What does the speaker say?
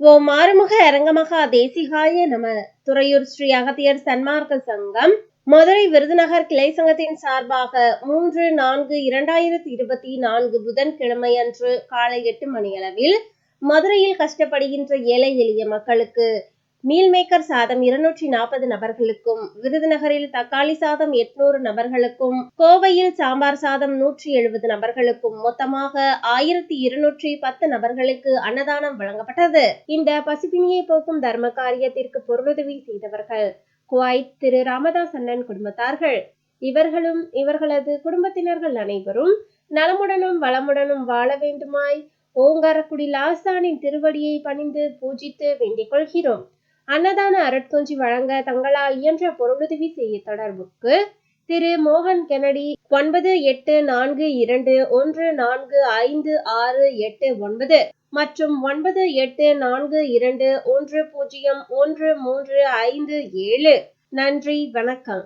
ஓ மாறுமுக அரங்கமகா தேசிகாய நம. துறையூர் ஸ்ரீ அகத்தியர் சன்மார்க்க சங்கம். மதுரை விருதுநகர் கிளை சங்கத்தின் சார்பாக மூன்று நான்கு இரண்டாயிரத்தி இருபத்தி நான்கு புதன்கிழமை அன்று காலை எட்டு மணியளவில் மதுரையில் கஷ்டப்படுகின்ற ஏழை எளிய மக்களுக்கு மீல் மேக்கர் சாதம் இருநூற்றி நாற்பது நபர்களுக்கும் விருதுநகரில் தக்காளி சாதம் எட்நூறு நபர்களுக்கும் கோவையில் சாம்பார் சாதம் நூற்றி எழுபது நபர்களுக்கும் மொத்தமாக ஆயிரத்தி இருநூற்றி பத்து நபர்களுக்கு அன்னதானம் வழங்கப்பட்டது. இந்த பசிப்பினியை போக்கும் தர்ம காரியத்திற்கு பொருளுதவி செய்தவர்கள் குவைத் திரு ராமதாஸ் அண்ணன் குடும்பத்தார்கள். இவர்களும் இவர்களது குடும்பத்தினர்கள் அனைவரும் நலமுடனும் வளமுடனும் வாழ வேண்டுமாய் ஓங்காரக்குடி லாசானின் திருவடியை பணிந்து பூஜித்து வேண்டிக் கொள்கிறோம். அன்னதான அருட்கொஞ்சி வழங்க தங்களால் இயன்ற பொருளுதவி செய்ய தொடர்புக்கு திரு. மோகன் கெனடி ஒன்பது எட்டு நான்கு இரண்டு ஒன்று நான்கு ஐந்து ஆறு எட்டு ஒன்பது மற்றும் ஒன்பது எட்டு நான்கு இரண்டு ஒன்று பூஜ்ஜியம் ஒன்று மூன்று ஐந்து ஏழு. நன்றி வணக்கம்.